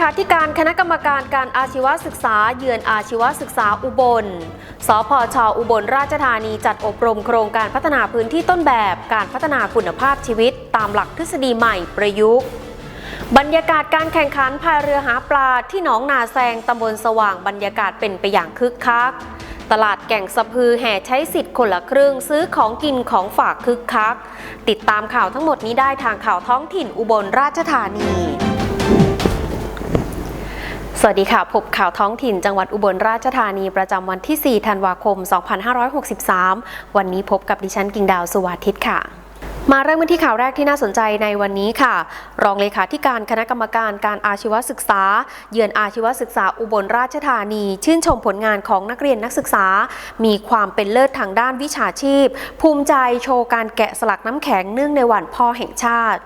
ขาธิการคณะกรรมการการอาชีวศึกษาเยือนอาชีวศึกษาอุบล สพชอุบลราชธานีจัดอบรมโครงการพัฒนาพื้นที่ต้นแบบการพัฒนาคุณภาพชีวิต ตามหลักทฤษฎีใหม่ประยุกต์ บรรยากาศการแข่งขันพายเรือหาปลาที่หนองนาแซงตำบลสว่างบรรยากาศเป็นไปอย่างคึกคัก ตลาดแก่งสะพือแห่ใช้สิทธิ์คนละครึ่งซื้อของกินของฝากคึกคัก ติดตามข่าวทั้งหมดนี้ได้ทางข่าวท้องถิ่นอุบลราชธานี สวัสดีค่ะ พบข่าวท้องถิ่นจังหวัดอุบลราชธานีประจำวันที่ 4 ธันวาคม 2563 วันนี้พบกับดิฉันกิ่งดาวสุวาทิตค่ะ มาเริ่มกันที่ข่าวแรกที่น่าสนใจในวันนี้ค่ะ รองเลขาธิการคณะกรรมการการอาชีวศึกษา เยือนอาชีวศึกษาอุบลราชธานี ชื่นชมผลงานของนักเรียนนักศึกษา มีความเป็นเลิศทางด้านวิชาชีพ ภูมิใจโชว์การแกะสลักน้ำแข็งเนื่องในวันพ่อแห่งชาติ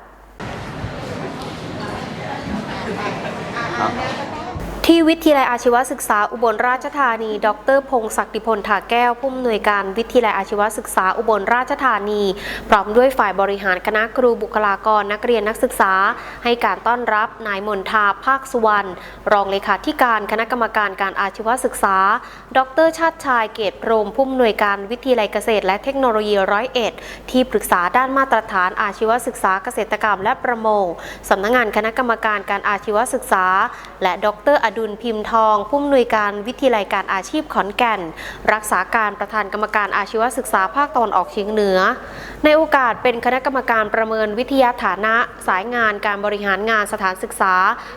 ที่วิทยาลัยอาชีวศึกษาอุบลราชธานี ดรพงศักดิพลถาแก้ว ผู้อำนวยการวิทยาลัยอาชีวศึกษาอุบลราชธานี พร้อมด้วยฝ่ายบริหารคณะครูบุคลากรนักเรียนนักศึกษา ให้การต้อนรับนายมนทาภาคสุวรรณ รองเลขาธิการคณะกรรมการการอาชีวศึกษา ดรชาติชายเกตพรมผู้อำนวยการวิทยาลัยเกษตร และเทคโนโลยีร้อยเอ็ดที่ปรึกษาด้านมาตรฐานอาชีวศึกษาเกษตรกรรมและประมงสำนักงานคณะกรรมการการอาชีวศึกษา และดรอดุลพิมพ์ทอง ผู้อำนวยการวิทยาลัยการอาชีพขอนแก่น รักษาการประธานกรรมการอาชีวศึกษาภาคตะวันออกเฉียงเหนือ ในโอกาสเป็นคณะกรรมการประเมินวิทยาฐานะ สายงานการบริหารงานสถานศึกษา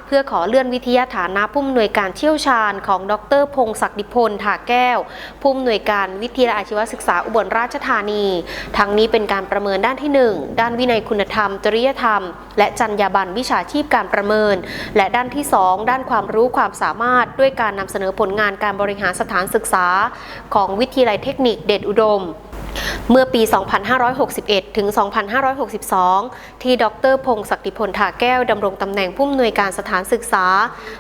เพื่อขอเลื่อนวิทยาฐานะผู้อำนวยการเชี่ยวชาญของดรพงศักดิพลถาแก้ว ผู้อำนวยการวิทยาอาชีวศึกษาอุบลราชธานี ทั้งนี้เป็นการประเมินด้านที่ 1 ด้านวินัยคุณธรรม จริยธรรม และจรรยาบรรณวิชาชีพการประเมิน และด้านที่ 2 ด้านความรู้ความสามารถด้วยการนำเสนอผลงานการบริหารสถานศึกษา ของวิทยาลัยเทคนิคเดชอุดม เมื่อปี 2561 ถึง 2562 ที่ดรพงศักดิพลถาแก้วดำรงตำแหน่งผู้อำนวยการสถานศึกษา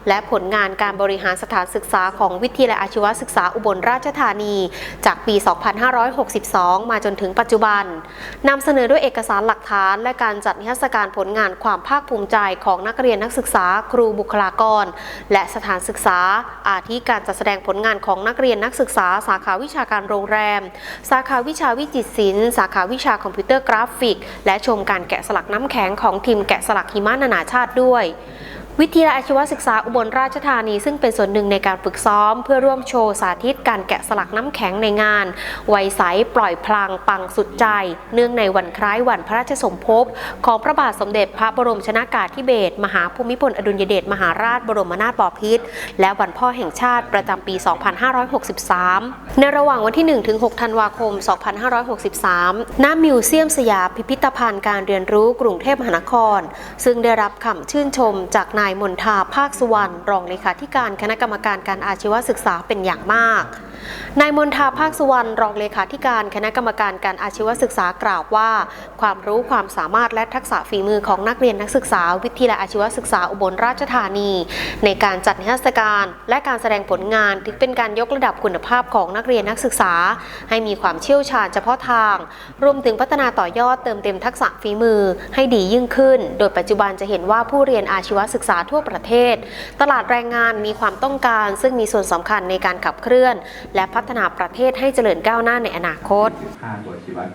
และผลงานการบริหารสถานศึกษาของวิทยาลัยอาชีวศึกษาอุบลราชธานี จากปี 2562 มาจนถึงปัจจุบันนำเสนอด้วยเอกสารหลักฐาน และการจัดนิทรรศการผลงานความภาคภูมิใจของนักเรียนนักศึกษา ครูบุคลากร และสถานศึกษา อาทิการจัดแสดงผลงานของนักเรียนนักศึกษา สาขาวิชาการโรงแรม สาขาวิชาวิจิตรศิลป์สาขาวิชาคอมพิวเตอร์กราฟิก และชมการแกะสลักน้ำแข็งของทีมแกะสลักหิมะนานาชาติด้วย วิทยาลัยอาชีวศึกษาอุบลราชธานีซึ่งเป็นส่วนหนึ่งในการฝึกซ้อม เพื่อร่วมโชว์สาธิตการแกะสลักน้ำแข็งในงาน ไวยใสปล่อยพลังปังสุดใจ เนื่องในวันคล้ายวันพระราชสมภพ ของพระบาทสมเด็จพระบรมชนากาธิเบศรมหาภูมิพลอดุลยเดชมหาราชบรมนาถบพิตรและวันพ่อแห่งชาติประจำปี 2563 ในระหว่างวันที่1ถึง6ธันวาคม 2563 ณ มิวเซียมสยามพิพิธภัณฑ์การเรียนรู้กรุงเทพมหานคร ซึ่งได้รับคำชื่นชมจากนายมนทาภาคสุวรรณรองเลขาธิการคณะกรรมการการอาชีวศึกษาเป็นอย่างมาก นายมนทาภาคสุวรรณรองเลขาธิการคณะกรรมการการอาชีวศึกษากล่าวว่า ความรู้ความสามารถและทักษะฝีมือของนักเรียนนักศึกษา วิทยาลัยอาชีวศึกษาอุบลราชธานี ในการจัดนิทรรศการ และการแสดงผลงานถือเป็นการยกระดับคุณภาพของนักเรียนนักศึกษา ให้มีความเชี่ยวชาญเฉพาะทาง รวมถึงพัฒนาต่อยอดเติมเต็มทักษะฝีมือให้ดียิ่งขึ้น โดยปัจจุบันจะเห็นว่าผู้เรียนอาชีวศึกษาทั่วประเทศ ตลาดแรงงานมีความต้องการ ซึ่งมีส่วนสำคัญในการขับเคลื่อนและพัฒนาประเทศให้เจริญก้าวหน้าในอนาคตค่าตัวชีวัด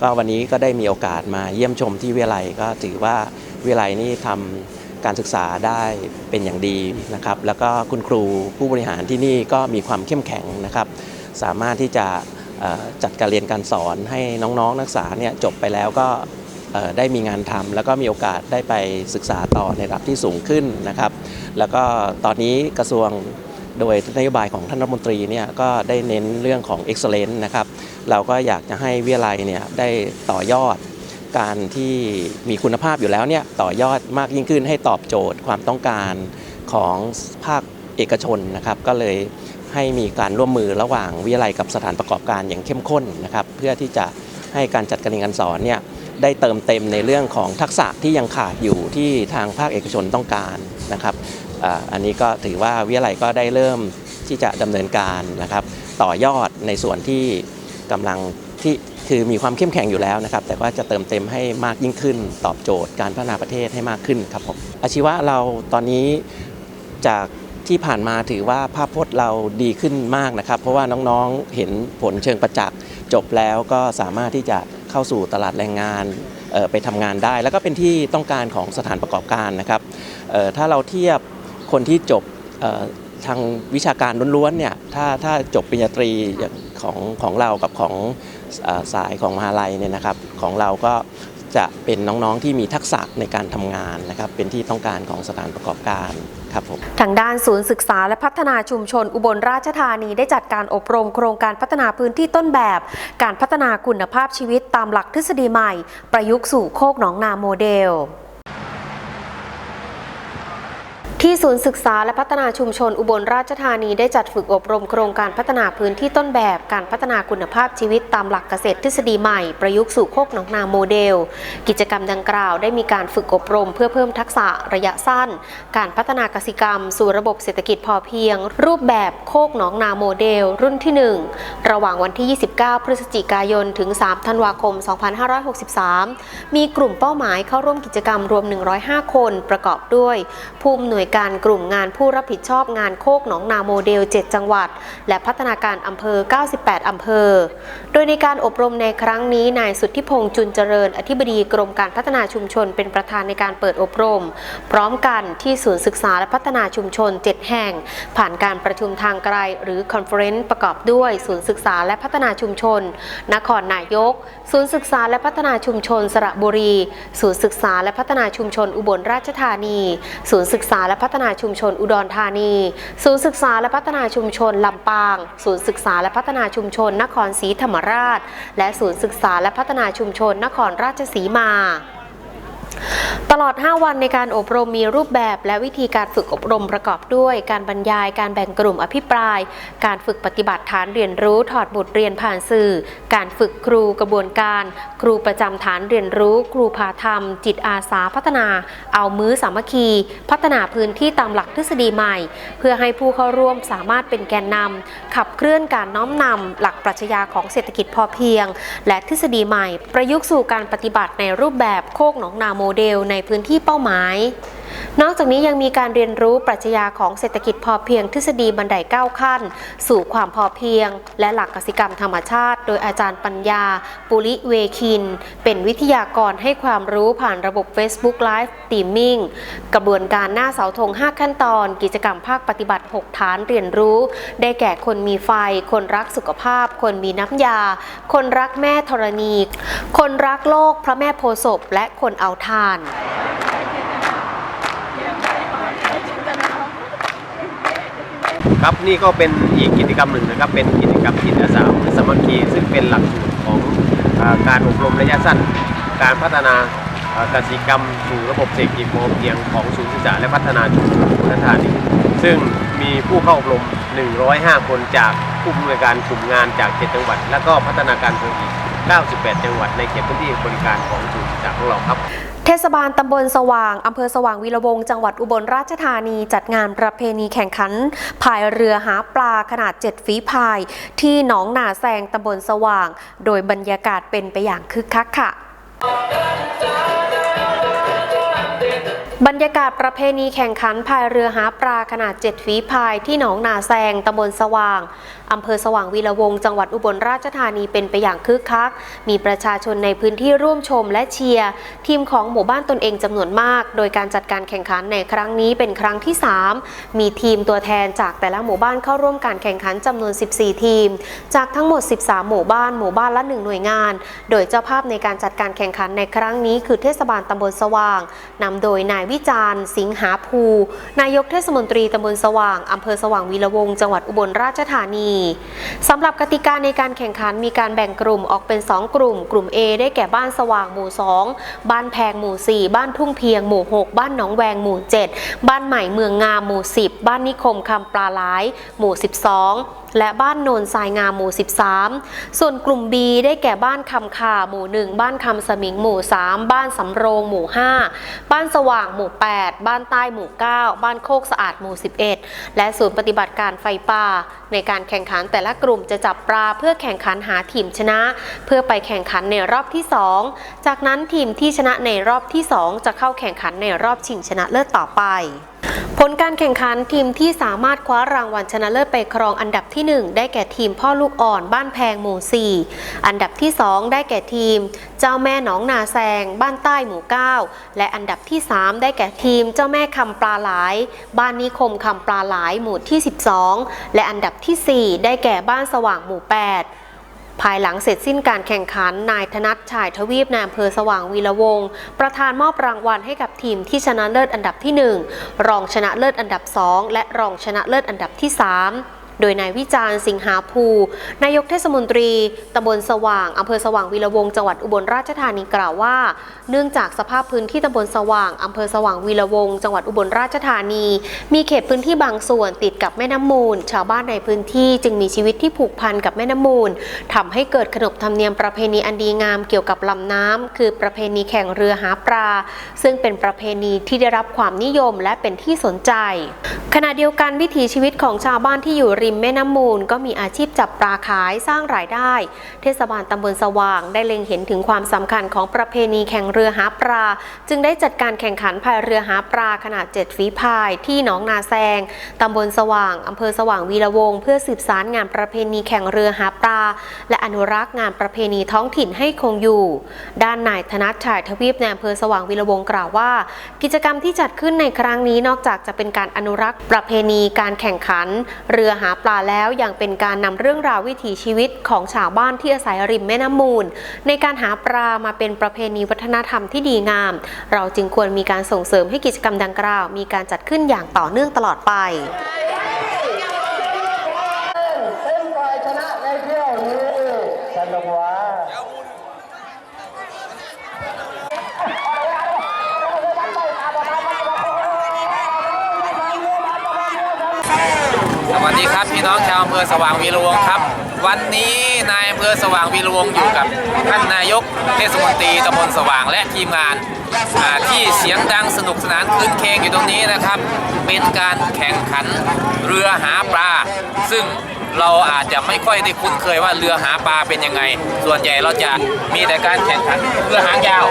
ก็วันนี้ก็ได้มีโอกาสมาเยี่ยมชมที่วิทยาลัยก็ถือว่าวิทยาลัยนี้ทำการศึกษาได้เป็นอย่างดีนะครับ แล้วก็คุณครูผู้บริหารที่นี่ก็มีความเข้มแข็งนะครับ สามารถที่จะเอ่อจัดการเรียนการสอนให้น้องๆ นักศึกษาเนี่ยจบไปแล้วก็เอ่อได้มีงานทำแล้วก็มีโอกาสได้ไปศึกษาต่อในระดับที่สูงขึ้นนะครับ แล้วก็ตอนนี้กระทรวง โดยนโยบายของท่านรัฐมนตรีเนี่ยก็ได้เน้นเรื่องของ excellence นะครับ เราก็อยากจะให้วิทยาลัยเนี่ยได้ต่อยอดการที่มีคุณภาพอยู่แล้วเนี่ยต่อยอดมากยิ่งขึ้นให้ตอบโจทย์ความต้องการของภาคเอกชนนะครับ ก็เลยให้มีการร่วมมือระหว่างวิทยาลัยกับสถานประกอบการอย่างเข้มข้นนะครับ เพื่อที่จะให้การจัดการเรียนการสอนเนี่ยได้เติมเต็มในเรื่องของทักษะที่ยังขาดอยู่ที่ทางภาคเอกชนต้องการนะครับ อ่าอันนี้ก็ถือว่าวิทยาลัยก็ได้เริ่มที่จะดำเนินการนะครับ ต่อยอดในส่วนที่กำลังที่คือมีความเข้มแข็งอยู่แล้วนะครับ แต่ว่าจะเติมเต็มให้มากยิ่งขึ้น ตอบโจทย์การพัฒนาประเทศให้มากขึ้นครับผมอาชีวะเราตอนนี้จากที่ผ่านมาถือว่าภาพพจน์เราดีขึ้นมากนะครับ เพราะว่าน้องๆเห็นผลเชิงประจักษ์จบแล้วก็สามารถที่จะเข้าสู่ตลาดแรงงานไปทำงานได้ แล้วก็เป็นที่ต้องการของสถานประกอบการนะครับถ้าเราเทียบ คนที่จบทางวิชาการล้วนๆเนี่ยถ้าถ้าจบปริญญาตรีของของเรากับของอสายของมหาลัยเนี่ยนะครับของเราก็จะเป็นน้องๆที่มีทักษะในการทำงานนะครับเป็นที่ต้องการของสถานประกอบการครับผมทางด้านศูนย์ศึกษาและพัฒนาชุมชน อุบลราชธานีได้จัดการอบรมโครงการพัฒนาพื้นที่ต้นแบบ การพัฒนาคุณภาพชีวิตตามหลักทฤษฎีใหม่ ประยุกต์สู่โคกหนองนาโมเดล ที่ศูนย์ศึกษาและพัฒนาชุมชนอุบลราชธานีได้จัดฝึกอบรมโครงการพัฒนาพื้นที่ต้นแบบการพัฒนาคุณภาพชีวิตตามหลักเกษตรทฤษฎีใหม่ประยุกต์สู่โคกหนองนาโมเดล กิจกรรมดังกล่าวได้มีการฝึกอบรมเพื่อเพิ่มทักษะระยะสั้น การพัฒนากสิกรรม สู่ระบบเศรษฐกิจพอเพียง รูปแบบโคกหนองนาโมเดล รุ่นที่ 1 ระหว่างวันที่ 29 พฤศจิกายนถึง 3 ธันวาคม 2563 มีกลุ่มเป้าหมายเข้าร่วมกิจกรรมรวม 105 คนประกอบด้วยผู้อำนวยการกลุ่มงานผู้รับผิดชอบงานโคกหนองนาโมเดล 7 จังหวัด และพัฒนาการอำเภอ 98 อำเภอ โดยในการอบรมในครั้งนี้นายสุทธิพงษ์จุนเจริญ อธิบดีกรมการพัฒนาชุมชนเป็นประธานในการเปิดอบรม พร้อมกันที่ศูนย์ศึกษาและพัฒนาชุมชน 7 แห่ง ผ่านการประชุมทางไกลหรือคอนเฟอเรนซ์ประกอบด้วยศูนย์ศึกษาและพัฒนาชุมชน นครนายก ศูนย์ศึกษาและพัฒนาชุมชนสระบุรี ศูนย์ศึกษาและพัฒนาชุมชนอุบลราชธานี ศูนย์ศึกษาและพัฒนาชุมชนอุดรธานี ศูนย์ศึกษาและพัฒนาชุมชนลำปาง ศูนย์ศึกษาและพัฒนาชุมชนนครศรีธรรมราช และศูนย์ศึกษาและพัฒนาชุมชนนครราชสีมา ตลอด 5 วันในการอบรมมีรูปแบบและวิธีการฝึกอบรมประกอบด้วย การบรรยาย การแบ่งกลุ่มอภิปราย การฝึกปฏิบัติฐานเรียนรู้ ถอดบทเรียนผ่านสื่อ การฝึกครูกระบวนการ ครูประจำฐานเรียนรู้ ครูพาธรรม จิตอาสาพัฒนา เอามือสามัคคี พัฒนาพื้นที่ตามหลักทฤษฎีใหม่ เพื่อให้ผู้เข้าร่วมสามารถเป็นแกนนำขับเคลื่อนการน้อมนำหลักปรัชญาของเศรษฐกิจพอเพียง และทฤษฎีใหม่ ประยุกต์สู่การปฏิบัติในรูปแบบโคกหนองนาโมโมเดลในพื้นที่เป้าหมาย นอกจากนี้ยังมีการเรียนรู้ปรัชญาของเศรษฐกิจพอเพียงทฤษฎีบันได9ขั้น สู่ความพอเพียง และหลักกสิกรรมธรรมชาติ โดยอาจารย์ปัญญา ปุริเวคิน เป็นวิทยากรให้ความรู้ผ่านระบบ Facebook Live Streaming กระบวนการหน้าเสาธง 5 ขั้นตอน กิจกรรมภาคปฏิบัติ 6 ฐานเรียนรู้ ได้แก่คนมีไฟ คนรักสุขภาพ คนมีน้ำยา คนรักแม่ธรณี คนรักโลกพระแม่โพศพและคนเอาทาน ครับนี่ก็เป็นอีกกิจกรรมหนึ่งนะครับ เป็นกิจกรรมจิตอาสาสมัคคีซึ่งเป็นหลักสูตรของอการอบรมระยะสั้น การพัฒนากสิกรรมสู่ระบบเศรษฐกิจพอเพียงของศูนย์ศึกษาและพัฒนาชุมชนอุบลรานีซึ่งมีผู้เข้าอบรม 105 คนจากผู้อำนวยการกลุ่มงานจาก 7 จังหวัด และก็พัฒนาการเพิ่มอีก 98 จังหวัดในเขตพื้นที่บริการของศูนย์ศึกษาของเราครับ เทศบาลตำบลสว่าง อำเภอสว่างวีระวงศ์จังหวัดอุบลราชธานีจัดงานประเพณีแข่งขันพายเรือหาปลาขนาด 7 ฝีพาย ที่หนองนาแซงตำบลสว่าง โดยบรรยากาศเป็นไปอย่างคึกคักค่ะบรรยากาศประเพณีแข่งขันพายเรือหาปลาขนาด 7 ฝีพายที่หนองนาแซงตำบลสว่าง อำเภอสว่างวีระวง จังหวัดอุบลราชธานีเป็นไปอย่างคึกคัก มีประชาชนในพื้นที่ร่วมชมและเชียร์ ทีมของหมู่บ้านตนเองจำนวนมาก โดยการจัดการแข่งขันในครั้งนี้เป็นครั้งที่ 3 มีทีมตัวแทนจากแต่ละหมู่บ้านเข้าร่วมการแข่งขันจำนวน 14 ทีม จากทั้งหมด 13 หมู่บ้านหมู่บ้านละ 1 หน่วยงาน โดยเจ้าภาพในการจัดการแข่งขันในครั้งนี้ คือเทศบาลตำบลสว่างนำโดยนายวิจารณ์สิงหาภู นายกเทศมนตรีตำบลสว่างอำเภอสว่างวีระวงจังหวัดอุบลราชธานีสำหรับกติกาในการแข่งขันมีการแบ่งกลุ่มออกเป็น 2 กลุ่ม กลุ่ม A ได้แก่บ้านสว่างหมู่ 2 บ้านแพงหมู่ 4 บ้านทุ่งเพียงหมู่ 6 บ้านหนองแวงหมู่ 7 บ้านใหม่เมืองงามหมู่ 10 บ้านนิคมคำปลาหลาย หมู่ 12 และบ้านโนนทรายงามหมู่ 13 ส่วนกลุ่ม B ได้แก่บ้านคำคาหมู่ 1 บ้านคำสมิงหมู่ 3 บ้านสำโรงหมู่ 5 บ้านสว่างหมู่ 8 บ้านใต้หมู่ 9 บ้านโคกสะอาดหมู่ 11 และศูนย์ปฏิบัติการไฟป่า ในการแข่งขันแต่ละกลุ่มจะจับปลาเพื่อแข่งขันหาทีมชนะ เพื่อไปแข่งขันในรอบที่ 2 จากนั้นทีมที่ชนะในรอบที่ 2 จะเข้าแข่งขันในรอบชิงชนะเลิศต่อไป ผลการแข่งขันทีมที่สามารถคว้ารางวัลชนะเลิศไปครองอันดับที่ 1 ได้แก่ทีมพ่อลูกอ่อนบ้านแพงหมู่ 4 อันดับที่ 2 ได้แก่ทีม เจ้าแม่หนองนาแซง บ้านใต้หมู่ 9 และอันดับที่ 3 ได้แก่ทีม เจ้าแม่คำปลาหลาย บ้านนิคมคำปลาหลายหมู่ที่ 12 และอันดับทีสี่4 ได้แก่บ้านสว่างหมู่ 8 ภายหลังเสร็จสิ้นการแข่งขัน นายธนัทชายทวีปนายอำเภอสว่างวีระวง ประธานมอบรางวัลให้กับทีมที่ชนะเลิศอันดับที่ 1 รองชนะเลิศอันดับ 2 และรองชนะเลิศอันดับที่ 3 โดยนายวิจารณ์สิงหาภู นายกเทศมนตรีตำบลสว่างอำเภอสว่างวีระวงศ์จังหวัดอุบลราชธานีกล่าวว่า เนื่องจากสภาพพื้นที่ตำบลสว่างอำเภอสว่างวีระวงศ์จังหวัดอุบลราชธานี มีเขตพื้นที่บางส่วนติดกับแม่น้ำมูล ชาวบ้านในพื้นที่จึงมีชีวิตที่ผูกพันกับแม่น้ำมูลทำให้เกิดขนบธรรมเนียมประเพณีอันดีงามเกี่ยวกับลำน้ำคือประเพณีแข่งเรือหาปลา ซึ่งเป็นประเพณีที่ได้รับความนิยมและเป็นที่สนใจ ขณะเดียวกันวิถีชีวิตของชาวบ้านที่อยู่ริมแม่น้ำมูล ก็มีอาชีพจับปลาขายสร้างรายได้ เทศบาลตำบลสว่าง ได้เล็งเห็นถึงความสำคัญของประเพณีแข่งเรือหาปลา จึงได้จัดการแข่งขันพายเรือหาปลาขนาด 7 ฝีพายที่หนองนาแซงตำบลสว่างอำเภอสว่างวีระวง เพื่อสืบสารงานประเพณีแข่งเรือหาปลา และอนุรักษ์งานประเพณีท้องถิ่นให้คงอยู่ ด้านนายธนัทชายทวีปในอำเภอสว่างวีระวงกล่าวว่า กิจกรรมที่จัดขึ้นในครั้งนี้นอกจากจะเป็นการอนุรักษ์ประเพณีการแข่งขัน เรือหาปลาแล้วยังเป็นการนำเรื่องราววิถีชีวิตของชาวบ้านที่อาศัยริมแม่น้ำมูล ในการหาปลามาเป็นประเพณีวัฒนธรรมที่ดีงาม เราจึงควรมีการส่งเสริมให้กิจกรรมดังกล่าว มีการจัดขึ้นอย่างต่อเนื่องตลอดไป เป็นฝ่ายชนะในเที่ยวนี้สนุกหวา สวัสดีครับพี่ น้องชาวอำเภอสว่างวีรวงครับ วันนี้นายอำเภอสว่างวีรวงอยู่กับท่านนายกเทศมนตรีตำบลสว่างและทีมงานที่เสียงดังสนุกสนานคืนเคงอยู่ตรงนี้นะครับ เป็นการแข่งขันเรือหาปลา ซึ่ง เราอาจจะไม่ค่อยได้คุ้นเคยว่าเรือหาปลาเป็นยังไง ส่วนใหญ่เราจะมีแต่การแข่งขันเรือหางยาว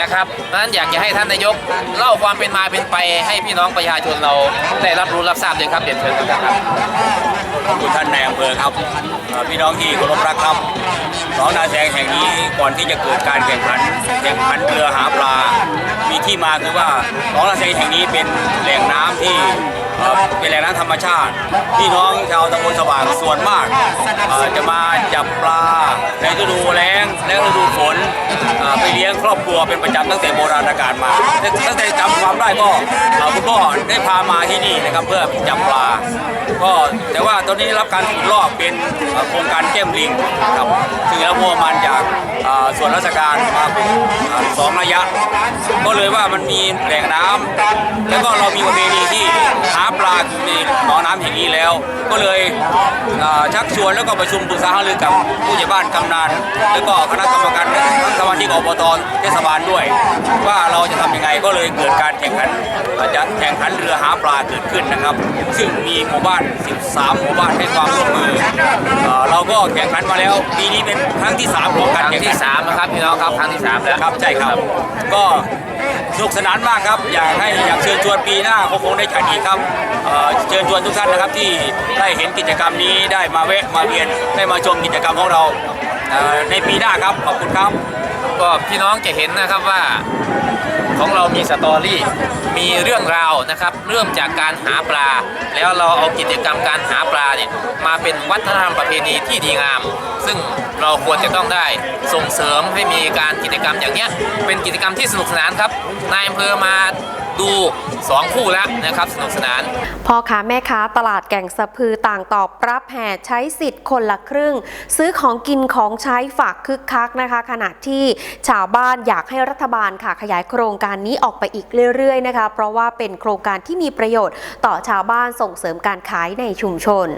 นะครับดังนั้นอยากจะให้ท่านนายกเล่าความเป็นมาเป็นไปให้พี่น้องประชาชนเราได้รับรู้รับทราบเลยครับเรียนเชิญครับขอบคุณท่านในอำเภอครับพี่น้องที่เคารพรักครับหนองนาแซงแห่งนี้ก่อนที่จะเกิดการแข่งขันแข่งขันเรือหาปลา มีที่มาคือว่าหนองนาแซงแห่งนี้เป็นแหล่งน้ำที่ เอ่อเป็นแหล่งน้ำธรรมชาติ พี่น้องชาวตำบลสว่างส่วนมากจะมาจับปลาในฤดูแล้งและฤดูฝนไปเลี้ยงครอบครัวเป็นประจำตั้งแต่โบราณกาลมาตั้งแต่จำความได้ก็คุณพ่อได้พามาที่นี่นะครับเพื่อจับปลา ก็แต่ว่าตอนนี้รับการขุดลอกเป็นโครงการแก้มลิงครับซึ่งแล้วงบประมาณจากอ่อส่วนราชการมาเอ่อสองระยะ ก็เลยว่ามันมีแหล่งน้ำแล้วก็เรามีประเพณีที่หาปลาอยู่ในหนองน้ำแห่งนี้แล้ว ก็เลยอ่อชักชวนแล้วก็ประชุมปรึกษาหารือกับผู้ใหญ่บ้านกำนันแล้วก็คณะกรรมการทั้งสมาชิกอบตเทศบาลด้วย ว่าเราจะทำยังไงก็เลยเกิดการแข่งขันอาจจะแข่งขันเรือหาปลาเกิดขึ้นนะครับ ซึ่งมีหมู่บ้าน 13 หมู่บ้านให้ความร่วมมือ เอ่อเราก็แข่งขันมาแล้วปีนี้เป็นครั้งที่ 3 ของการแข่งขันสามนะครับพี่น้องครับครั้งที่สามแล้วครับใช่ครับ ก็สนุกสนานมากครับ อยากให้อยากเชิญชวนปีหน้าคงคงได้จัดอีกครับเอ่อเชิญชวนทุกท่านนะครับที่ได้เห็นกิจกรรมนี้ได้มาแวะมาเวียนได้มาชมกิจกรรมของเราเอ่อในปีหน้าครับขอบคุณครับ ก็พี่น้องจะเห็นนะครับว่า ของเรามีสตอรี่ มีเรื่องราวนะครับ เริ่มจากการหาปลา แล้วเราเอากิจกรรมการหาปลาเนี่ยมาเป็นวัฒนธรรมประเพณีที่ดีงาม ซึ่งเราควรจะต้องได้ส่งเสริมให้มีการกิจกรรมอย่างเนี้ยเป็นกิจกรรมที่สนุกสนานครับนายอำเภอมา ดูสองคู่แล้วนะครับสนุกสนานพ่อค้าแม่ค้าตลาดแก่งสะพือต่างตอบรับแห่ใช้สิทธิ์คนละครึ่ง ซื้อของกินของใช้ฝากคึกคักนะคะ ขณะที่ชาวบ้านอยากให้รัฐบาลค่ะขยายโครงการนี้ออกไปอีกเรื่อยๆนะคะ เพราะว่าเป็นโครงการที่มีประโยชน์ต่อชาวบ้านส่งเสริมการขายในชุมชน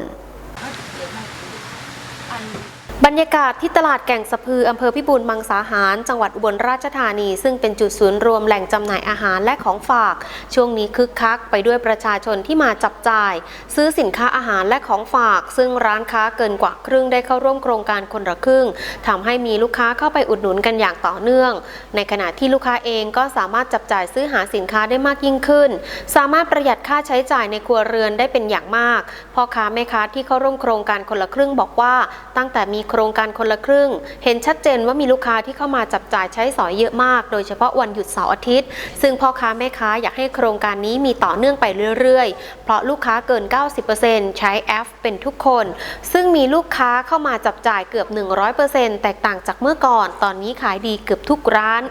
บรรยากาศที่ตลาดแก่งสะพืออำเภอพิบูลมังสาหาร จังหวัดอุบลราชธานี ซึ่งเป็นจุดศูนย์รวมแหล่งจำหน่ายอาหารและของฝาก ช่วงนี้คึกคักไปด้วยประชาชนที่มาจับจ่าย ซื้อสินค้าอาหารและของฝาก ซึ่งร้านค้าเกินกว่าครึ่งได้เข้าร่วมโครงการคนละครึ่งทำให้มีลูกค้าเข้าไปอุดหนุนกันอย่างต่อเนื่อง ในขณะที่ลูกค้าเองก็สามารถจับจ่ายซื้อหาสินค้าได้มากยิ่งขึ้น สามารถประหยัดค่าใช้จ่ายในครัวเรือนได้เป็นอย่างมากพ่อค้าแม่ค้าที่เข้าร่วมโครงการคนละครึ่งบอกว่าตั้งแต่มีโครงการคนละครึ่ง เห็นชัดเจนว่ามีลูกค้าที่เข้ามาจับจ่ายใช้สอยเยอะมาก โดยเฉพาะวันหยุดเสาร์อาทิตย์ ซึ่งพ่อค้าแม่ค้าอยากให้โครงการนี้มีต่อเนื่องไปเรื่อยๆ เพราะลูกค้าเกิน 90%ใช้แอปเป็นทุกคน ซึ่งมีลูกค้าเข้ามาจับจ่ายเกือบ 100%แตกต่างจากเมื่อก่อน ตอนนี้ขายดีเกือบทุกร้าน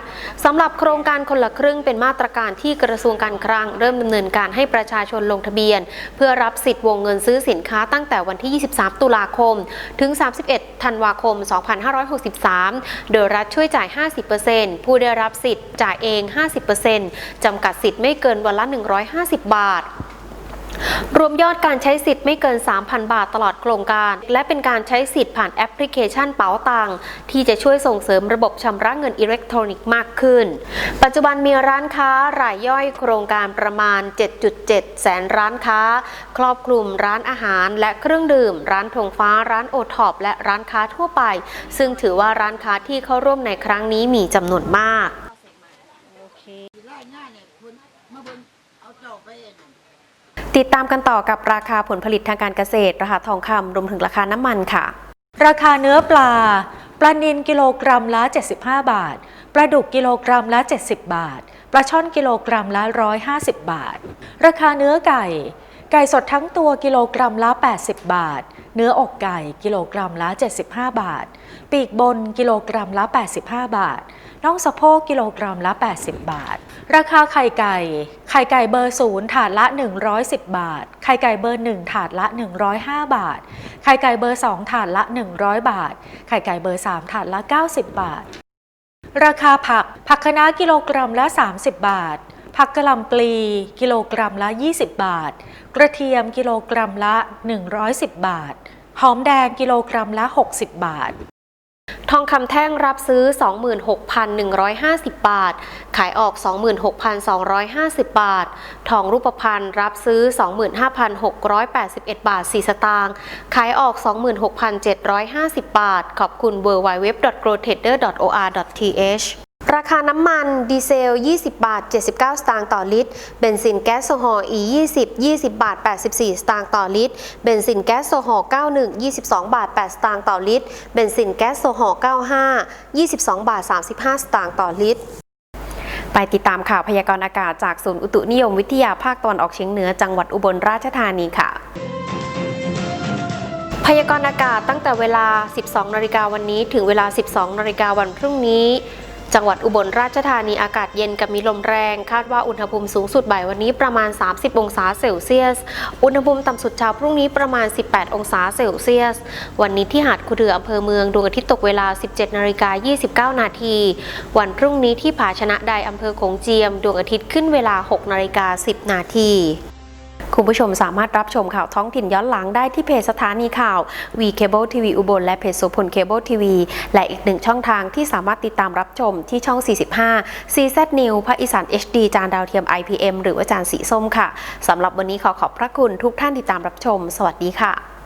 สำหรับโครงการคนละครึ่งเป็นมาตรการที่กระทรวงการคลังเริ่มดำเนินการให้ประชาชนลงทะเบียน เพื่อรับสิทธิ์วงเงินซื้อสินค้าตั้งแต่วันที่ 23 ตุลาคม ถึง 31 ธันวาคม 2563 โดยรัฐช่วยจ่าย 50%ผู้ได้รับสิทธิ์จ่ายเอง 50%จำกัดสิทธิ์ไม่เกินวันละ 150 บาท รวมยอดการใช้สิทธิ์ไม่เกิน 3,000 บาทตลอดโครงการ และเป็นการใช้สิทธิ์ผ่านแอปพลิเคชันเป๋าตังที่จะช่วยส่งเสริมระบบชำระเงินอิเล็กทรอนิกส์มากขึ้น ปัจจุบันมีร้านค้ารายย่อยโครงการประมาณ 7.7 แสนร้านค้า ครอบคลุมร้านอาหาร และเครื่องดื่ม ร้านธงฟ้า ร้านโอท็อปและร้านค้าทั่วไป ซึ่งถือว่าร้านค้าที่เข้าร่วมในครั้งนี้มีจำนวนมาก ติดตามกันต่อกับราคาผลผลิตทางการเกษตร ราคาทองคำรวมถึงราคาน้ำมันค่ะ ราคาเนื้อปลา ปลานิลกิโลกรัมละ 75 บาท ปลาดุกกิโลกรัมละ 70 บาท ปลาช่อนกิโลกรัมละ 150 บาท ราคาเนื้อไก่ ไก่สดทั้งตัวกิโลกรัมละ 80 บาท เนื้ออกไก่กิโลกรัมละ 75 บาท ปีกบนกิโลกรัมละ 85 บาท น่องสะโพกกิโลกรัมละ 80 บาท ราคาไข่ไก่ ไข่ไก่เบอร์ศูนย์ถาดละ 110 บาท ไข่ไก่เบอร์ 1 ถาดละ 105 บาท ไข่ไก่เบอร์ 2 ถาดละ 100 บาท ไข่ไก่เบอร์ 3 ถาดละ 90 บาท ราคาผัก ผักคะน้ากิโลกรัมละ 30 บาท ผักกะหล่ำปลีกิโลกรัมละ 20 บาท กระเทียมกิโลกรัมละ 110 บาท หอมแดงกิโลกรัมละ 60 บาท ทองคำแท่งรับซื้อ 26,150 บาท ขายออก 26,250 บาท ทองรูปพรรณรับซื้อ 25,681 บาท 4 สตางค์ขายออก 26,750 บาท ขอบคุณ w w w g r o t r a d e r o r t h ราคาน้ำมันดีเซล 20 บาท 79 สตางค์ต่อลิตร เบนซินแก๊สโซฮอล์ E20 20 บาท 84 สตางค์ต่อลิตร เบนซินแก๊สโซฮอล์ 91 22 บาท 8 สตางค์ต่อลิตร เบนซินแก๊สโซฮอล์ 95 22 บาท 35 สตางค์ต่อลิตร ไปติดตามข่าวพยากรณ์อากาศจากศูนย์อุตุนิยมวิทยาภาคตะวันออกเฉียงเหนือจังหวัดอุบลราชธานีค่ะพยากรณ์อากาศตั้งแต่เวลา 12 นาฬิกาวันนี้ ถึงเวลา 12 นาฬิกาวันพรุ่งนี้ จังหวัดอุบลราชธานีอากาศเย็นกับมีลมแรง คาดว่าอุณหภูมิสูงสุดบ่ายวันนี้ประมาณ 30 องศาเซลเซียส อุณหภูมิต่ำสุดเช้าพรุ่งนี้ประมาณ 18 องศาเซลเซียส วันนี้ที่หาดคุเรืออำเภอเมืองดวงอาทิตย์ตกเวลา 17นาฬิกา29 นาที วันพรุ่งนี้ที่ผาชนะใดอำเภอโขงเจียม ดวงอาทิตย์ขึ้นเวลา 6นาฬิกา10 นาที คุณผู้ชมสามารถรับชมข่าวท้องถิ่นย้อนหลังได้ที่เพจสถานีข่าว V Cable TV อุบลและเพจโสพลเคเบิลทีวีและอีกหนึ่งช่องทางที่สามารถติดตามรับชมที่ช่อง 45 CZ New พระอีสาน HD จานดาวเทียม IPM หรือว่าจานสีส้มค่ะสำหรับวันนี้ขอขอบพระคุณทุกท่านที่ตามรับชม สวัสดีค่ะ